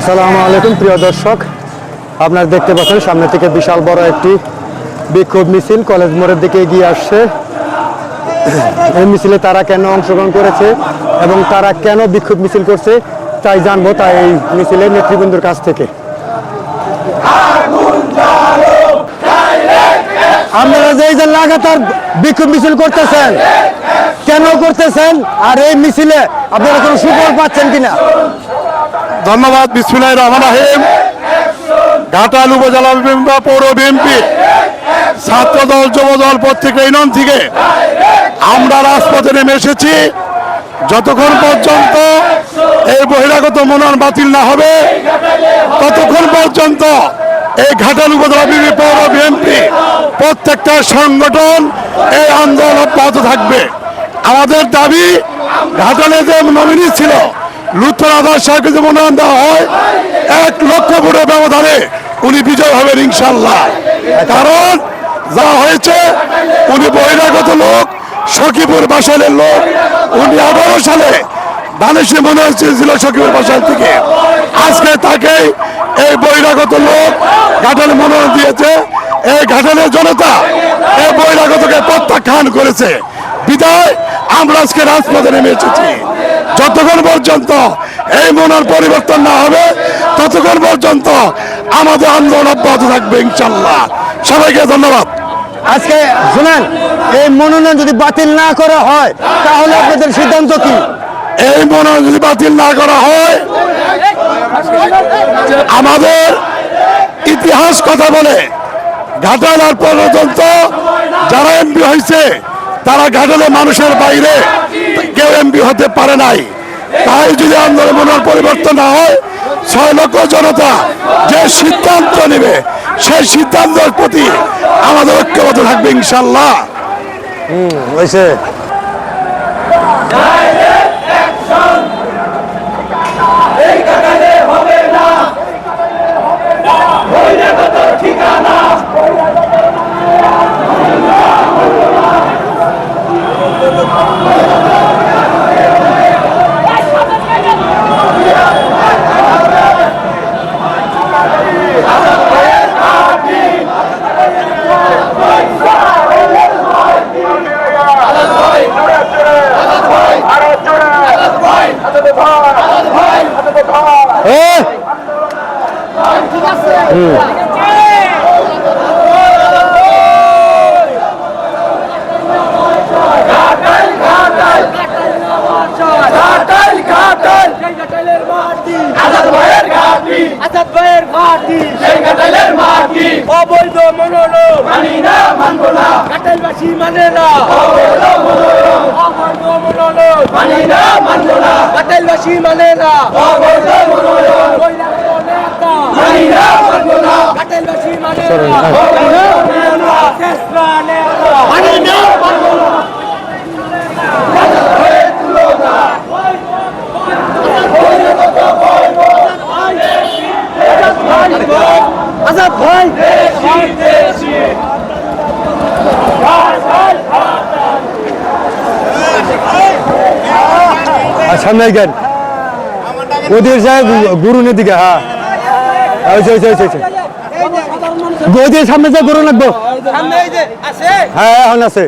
আসসালামু আলাইকুম, প্রিয় দর্শক। আপনারা দেখতে পাচ্ছেন, সামনে থেকে বিশাল বড় একটি বিক্ষোভ মিছিল। কলেজ মোড়ের দিকে এগিয়ে আসছে। এই মিছিলে তারা কেন অংশগ্রহণ করেছে এবং তারা কেন বিক্ষোভ মিছিল করছে, তাই জানব তাই এই মিছিলের নেতৃবৃন্দুর কাছ থেকে। আপনারা যে যে লাগাতার বিক্ষোভ মিছিল করতেছেন, কেন করতেছেন? আর এই মিছিলে আপনারা কোনো সুফল পাচ্ছেন কিনা? ধন্যবাদ বিসমুল্লাহ রহমান রাহিম। ঘাটাল উপজেলা বিএনপি পৌর বিএনপি ছাত্রদল যুবদল প্রত্যেক ইউনিয়ন থেকে আমরা রাজপথে নেমে এসেছি। যতক্ষণ পর্যন্ত এই বহিরাগত মনোনয়ন বাতিল না হবে, ততক্ষণ পর্যন্ত এই ঘাটাল উপজেলা বিএনপি পৌর বিএনপি প্রত্যেকটা সংগঠন এই আন্দোলন অব্যাহত থাকবে। আমাদের দাবি, ঘাটালে যে নমিনি ছিল লুৎফর আদার সাহেবকে যে মনোনয়ন দেওয়া হয়, এক লক্ষ ভোটের ব্যবধানে উনি বিজয় হবেন ইনশাল্লাহ কারণ যা হয়েছে, উনি বহিরাগত লোক, সখীপুর বাসালের লোক, উনি আঠারো সালে দানেশে মনে হচ্ছিল সখীপুর বাসাল থেকে। আজকে তাকে এই বহিরাগত লোক ঘাটালে মনোনয়ন দিয়েছে। এই ঘাটালের জনতা এই বহিরাগতকে প্রত্যাখ্যান করেছে। বিদায়। আমরা আজকে রাজপথে নেমে এসেছি। যতক্ষণ পর্যন্ত এই মনের পরিবর্তন না হবে ততক্ষণ পর্যন্ত আমাদের আন্দোলন অব্যাহত থাকবে ইনশাল্লাহ সবাইকে ধন্যবাদ। আজকে শুনেন এই মনোনয়ন যদি বাতিল না করা হয় তাহলে আপনাদের সিদ্ধান্ত কি? এই মনোনয়ন যদি বাতিল না করা হয় আমাদের ইতিহাস কথা বলে ঘাটাল আর পর্যন্ত যারা এমপি হয়েছে তারা ঘাটালে মানুষের বাইরে কেউ এমপি হতে পারে নাই। তাই যদি আন্দোলনের পরিবর্তন না হয়, ছয় লক্ষ জনতা যে সিদ্ধান্ত নেবে, সেই সিদ্ধান্তের প্রতি আমাদের ঐক্যবদ্ধ থাকবে ইনশাল্লাহ হয়েছে এ! ঘাটাল ঘাটাল সেই ঘাটালের মাটি আজাদ ভাইয়ের ঘাটি সেই ঘাটালের মাটি অবৈধ মনোনয়ন মানি না মানবো মানে না মানি না মানে আজাদ ভাই সামনে গেন ওদের যায় গুরুনের দিকে হ্যাঁ। ওদের সামনে যে গরু লাগবো? সামনে আছে। হ্যাঁ এখন আছে।